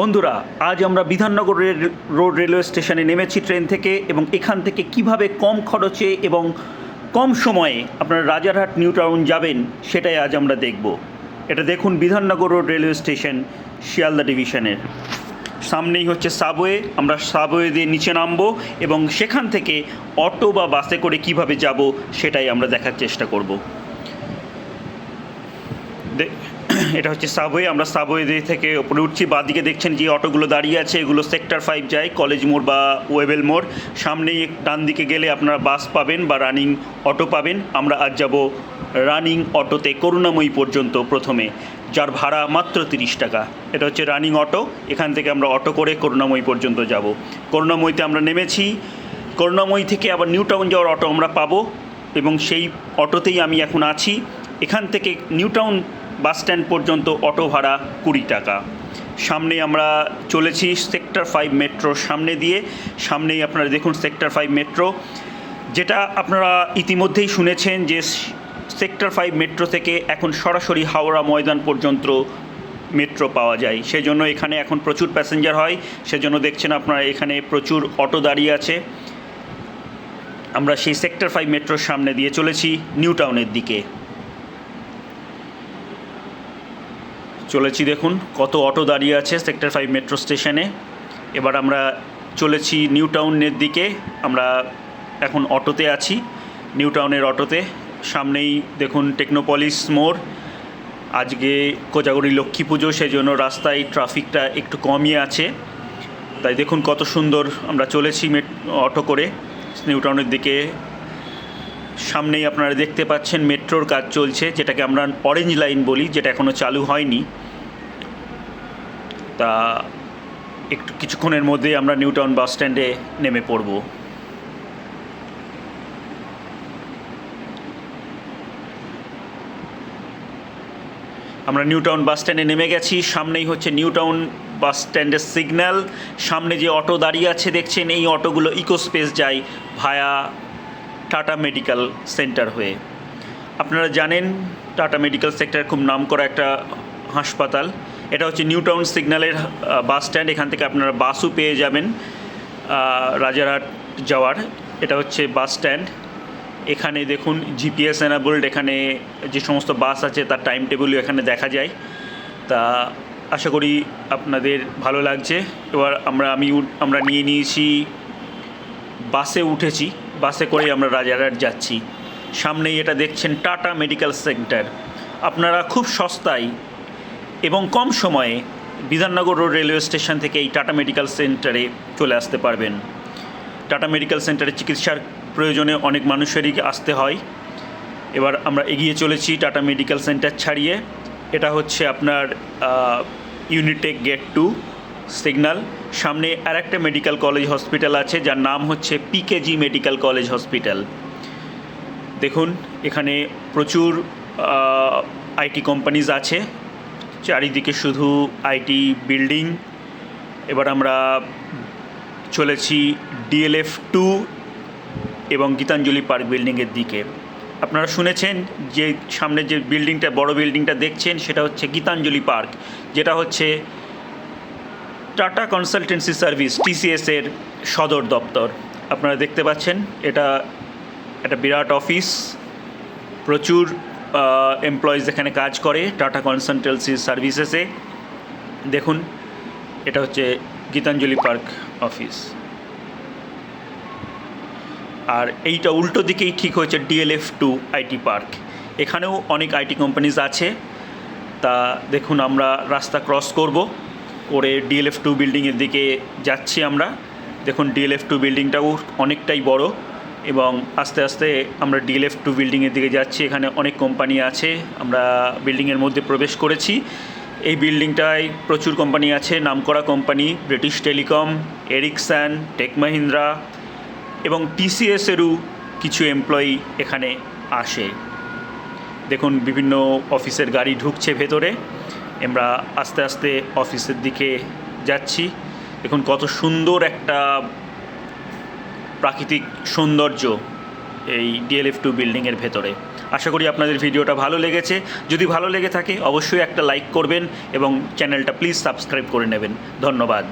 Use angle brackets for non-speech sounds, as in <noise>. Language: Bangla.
বন্ধুরা, আজ আমরা বিধাননগর রোড রেলওয়ে স্টেশনে নেমেছি ট্রেন থেকে এবং এখান থেকে কীভাবে কম খরচে এবং কম সময়ে আপনারা রাজারহাট নিউ টাউন যাবেন সেটাই আজ আমরা দেখব। এটা দেখুন Bidhannagar road railway station, Sealdah ডিভিশনের। সামনেই হচ্ছে সাবওয়ে, আমরা সাবওয়ে দিয়ে নিচে নামবো এবং সেখান থেকে অটো বা বাসে করে কীভাবে যাব সেটাই আমরা দেখার চেষ্টা করব। <clears throat> এটা হচ্ছে সাবওয়ে আমরা সাবওয়ে থেকে ওপরে উঠছি। বাঁদিকে দেখছেন যে অটোগুলো দাঁড়িয়ে আছে, এগুলো সেক্টর ফাইভ যায় কলেজ মোড় বা ওয়েবেল মোড়। সামনেই ডান দিকে গেলে আপনারা বাস পাবেন বা রানিং অটো পাবেন। আমরা আজ যাব রানিং অটোতে করুণাময়ী পর্যন্ত প্রথমে, যার ভাড়া মাত্র তিরিশ টাকা। এটা হচ্ছে রানিং অটো এখান থেকে আমরা অটো করে করুণাময়ী পর্যন্ত যাব। করুণাময়ীতে আমরা নেমেছি। করুণাময়ী থেকে আবার নিউ টাউন যাওয়ার অটো আমরা পাবো এবং সেই অটোতেই আমি এখন আছি। এখান থেকে নিউ টাউন বাস স্ট্যান্ড পর্যন্ত অটো ভাড়া কুড়ি টাকা। সামনে আমরা চলেছি সেক্টর ফাইভ মেট্রোর সামনে দিয়ে। সামনেই আপনারা দেখুন সেক্টর ফাইভ মেট্রো, যেটা আপনারা ইতিমধ্যেই শুনেছেন যে সেক্টর ফাইভ মেট্রো থেকে এখন সরাসরি হাওড়া ময়দান পর্যন্ত মেট্রো পাওয়া যায়। সেজন্য এখানে এখন প্রচুর প্যাসেঞ্জার হয়। সেজন্য দেখছেন আপনারা এখানে প্রচুর অটো দাঁড়িয়ে আছে। আমরা সেই সেক্টর ফাইভ মেট্রোর সামনে দিয়ে চলেছি নিউ টাউনের দিকে। চলেছি দেখুন, কত অটো দাঁড়িয়ে আছে সেক্টর ফাইভ মেট্রো স্টেশনে। এবার আমরা চলেছি নিউ টাউনের দিকে, আমরা এখন অটোতে আছি নিউ টাউনের অটোতে। সামনেই দেখুন টেকনোপলিস মোড়, আজকে কোজাগরি লক্ষ্মী পুজো সেই জন্য রাস্তায় ট্রাফিকটা একটু কমই আছে। তাই দেখুন কত সুন্দর আমরা চলেছি অটো করে। নিউ টাউনের দিকে সামনেই আপনারা দেখতে পাচ্ছেন মেট্রোর কাজ চলছে, যেটাকে আমরা অরেঞ্জ লাইন বলি, যেটা এখনও চালু হয়নি। তা একটু কিছুক্ষণের মধ্যে আমরা নিউ টাউন বাস স্ট্যান্ডে নেমে পড়ব। আমরা নিউ টাউন বাস স্ট্যান্ডে নেমে গেছি, সামনেই হচ্ছে নিউ টাউন বাস স্ট্যান্ডের সিগন্যাল সামনে যে অটো দাঁড়িয়ে আছে, দেখছেন, এই অটোগুলো ইকো স্পেস যায় ভায়া টাটা মেডিকেল সেন্টার হয়ে। আপনারা জানেন, টাটা মেডিকেল সেক্টর খুব নামকরা একটা হাসপাতাল। এটা হচ্ছে নিউ টাউন সিগন্যালের বাস স্ট্যান্ড। এখান থেকে আপনারা বাসও পেয়ে যাবেন রাজারহাট যাওয়ার। এটা হচ্ছে বাস স্ট্যান্ড। এখানে দেখুন, জিপিএস এনাবলড এখানে যে সমস্ত বাস আছে, তার টাইম টেবিলও এখানে দেখা যায়। তা আশা করি আপনাদের ভালো লাগছে। এবার আমরা, আমি আমরা নিয়ে নিয়েছি, বাসে উঠেছি। বাসে করেই আমরা রাজারহাট যাচ্ছি। সামনেই এটা দেখছেন টাটা মেডিকেল সেন্টার। আপনারা খুব সস্তায় এবং কম সময়ে বিধাননগর রোড রেলওয়ে স্টেশন থেকে এই টাটা মেডিকেল সেন্টারে চলে আসতে পারবেন। টাটা মেডিকেল সেন্টারে চিকিৎসার প্রয়োজনে অনেক মানুষেরই আসতে হয়। এবার আমরা এগিয়ে চলেছি টাটা মেডিকেল সেন্টার ছাড়িয়ে। এটা হচ্ছে আপনার ইউনিটেক গেট টু সিগন্যাল সামনে আর একটা মেডিকেল কলেজ হসপিটাল আছে, যার নাম হচ্ছে পিকেজি মেডিকেল কলেজ হসপিটাল। দেখুন, এখানে প্রচুর আইটি কোম্পানিজ আছে। চারিদিকে শুধু আইটি বিল্ডিং এবার আমরা চলেছি ডিএলএফ টু এবং গীতাঞ্জলি পার্ক বিল্ডিংয়ের দিকে। আপনারা শুনেছেন যে সামনে যে বিল্ডিংটা বড় বিল্ডিংটা দেখছেন, সেটা হচ্ছে গীতাঞ্জলি পার্ক, যেটা হচ্ছে টাটা কনসালটেন্সি সার্ভিস, টিসিএস এর সদর দপ্তর। আপনারা দেখতে পাচ্ছেন, এটা একটা বিরাট অফিস। প্রচুর এমপ্লয়িজ এখানে কাজ করে টাটা কনসালটেন্সি সার্ভিসেসে। দেখুন, এটা হচ্ছে গীতাঞ্জলি পার্ক অফিস। আর এইটা উল্টো দিকেই ঠিক হয়েছে ডিএলএফ টু আইটি পার্ক। এখানেও অনেক আইটি কোম্পানিজ আছে। তা দেখুন, আমরা রাস্তা ক্রস করব। করে ডিএলএফ টু বিল্ডিংয়ের দিকে যাচ্ছি আমরা। দেখুন ডিএলএফ টু বিল্ডিংটাও অনেকটাই বড় এবং আস্তে আস্তে আমরা ডিএলএফ টু বিল্ডিংয়ের দিকে যাচ্ছি। এখানে অনেক কোম্পানি আছে, আমরা বিল্ডিংয়ের মধ্যে প্রবেশ করেছি। এই বিল্ডিংটায় প্রচুর কোম্পানি আছে, নামকরা company British Telecom Ericsson Tech Mahindra এবং টিসিএসেরও কিছু এমপ্লয়ি এখানে আসে। দেখুন, বিভিন্ন অফিসের গাড়ি ঢুকছে ভেতরে। আমরা আস্তে আস্তে অফিসের দিকে যাচ্ছি। এখন কত সুন্দর একটা প্রাকৃতিক সৌন্দর্য এই ডিএলএফ টু বিল্ডিংয়ের ভেতরে। আশা করি আপনাদের ভিডিওটা ভালো লেগেছে। যদি ভালো লেগে থাকে, অবশ্যই একটা লাইক করবেন এবং চ্যানেলটা প্লিজ সাবস্ক্রাইব করে নেবেন। ধন্যবাদ।